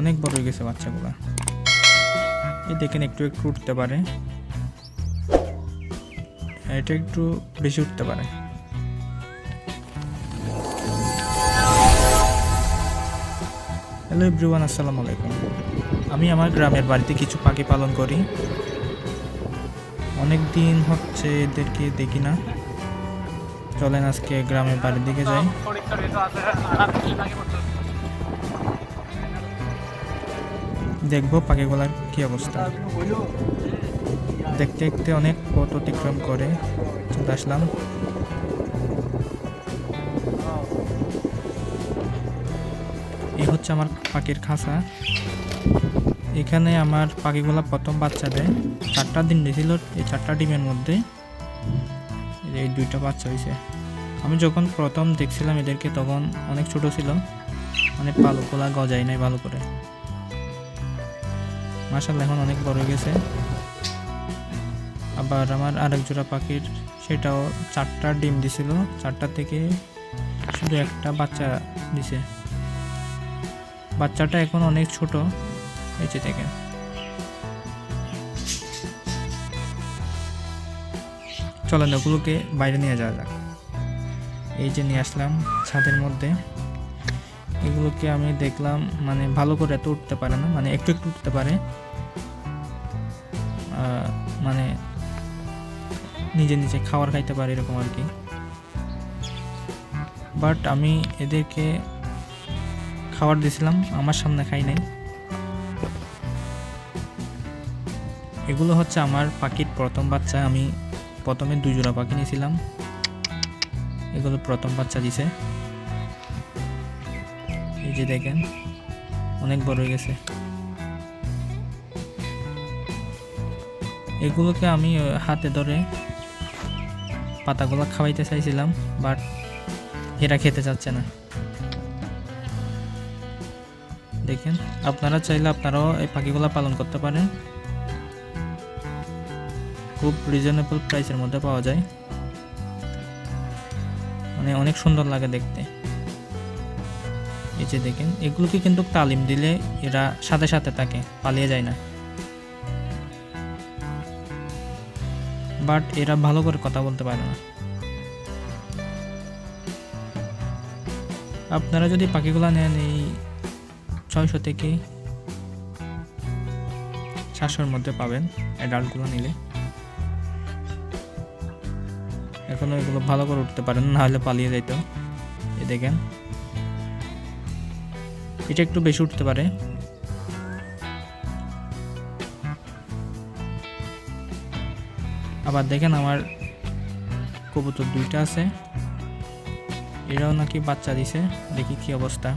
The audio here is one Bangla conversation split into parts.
অনেক বড় হয়ে গেছে বাচ্চাগুলা। এই দেখেন, একটু একটু উঠতে পারে। এটা একটু বেশি উঠতে পারে। হ্যালো এভরিওয়ান আসসালামু আলাইকুম। আমি আমার গ্রামের বাড়িতে কিছু পাখি পালন করি। অনেক দিন হচ্ছে এদেরকে দেখি না। চলেন আজকে গ্রামের বাড়ির দিকে যাই। দেখব পাখিগুলার কি অবস্থা। দেখতে দেখতে অনেক পথ অতিক্রম করে চলে আসলাম। এই হচ্ছে আমার পাখির খাঁচা। এখানে আমার পাখিগুলা প্রথম বাচ্চা দেয়। চারটা দিন দিয়েছিল এই চারটা ডিমের মধ্যে। এই দুইটা বাচ্চা হয়েছে আমি যখন প্রথম দেখছিলাম এদেরকে তখন অনেক ছোট ছিল। মানে পালকগুলা গজায় নাই ভালো করে। মাসাল্লাহ এখন অনেক বড় গেছে। আবার আমার আরেক জোড়া পাখির, সেটাও চারটা ডিম দিছিল। চারটা থেকে শুধু একটা বাচ্চা দিছে। বাচ্চাটা এখন অনেক ছোট যে দেখেন। চলেন ওগুলোকে বাইরে নিয়ে যাওয়া যাক। এই যে নিয়ে আসলাম ছাদের মধ্যে। এগুলোকে আমি দেখলাম মানে ভালো করে এত উঠতে পারে না মানে একটু একটু উঠতে পারে। মানে নিজে নিজে খাবার খাইতে পারে এরকম আর কি। বাট আমি এদেরকে খাবার দিয়েছিলাম, আমার সামনে খাই নাই। এগুলো হচ্ছে আমার পাখির প্রথম বাচ্চা, আমি প্রথমে দুই জোড়া পাখি নিয়েছিলাম। এগুলো প্রথম বাচ্চা দিছে। এই যে দেখেন, অনেক বড় হয়ে গেছে। এগুলোকে আমি হাতে ধরে পাতাগুলো খাওয়াইতে চাইছিলাম, বাট এরা খেতে চাচ্ছে না। দেখেন, আপনারা চাইলে আপনারাও এই পাখিগুলো পালন করতে পারেন। খুব রিজনেবল প্রাইসের মধ্যে পাওয়া যায়। মানে অনেক সুন্দর লাগে দেখতে। এই যে দেখেন, এগুলোকে কিন্তু তালিম দিলে এরা সাথে সাথে থাকে পালিয়ে যায় না। বাট এরা ভালো করে কথা বলতে পারে না। আপনারা যদি পাখিগুলো নেন এই ছয়শো থেকে সাতশোর মধ্যে পাবেন অ্যাডাল্টগুলো নিলে। এখনও এগুলো ভালো করে উঠতে পারেন, না হলে পালিয়ে যাইতো। এ দেখেন এটা একটু বেশি উঠতে পারে। আবার দেখেন আমার কবুতর দুইটা আছে। এরাও নাকি বাচ্চা দিছে, দেখি কি অবস্থা।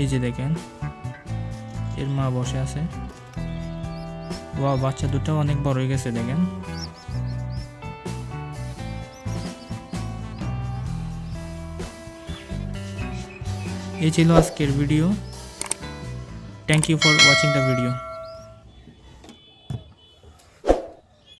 এই যে দেখেন, এর মা বসে আছে। ওয়া বাচ্চা দুটো অনেক বড় হয়ে গেছে, দেখেন। এই ছিল আজকের video thank you for watching the video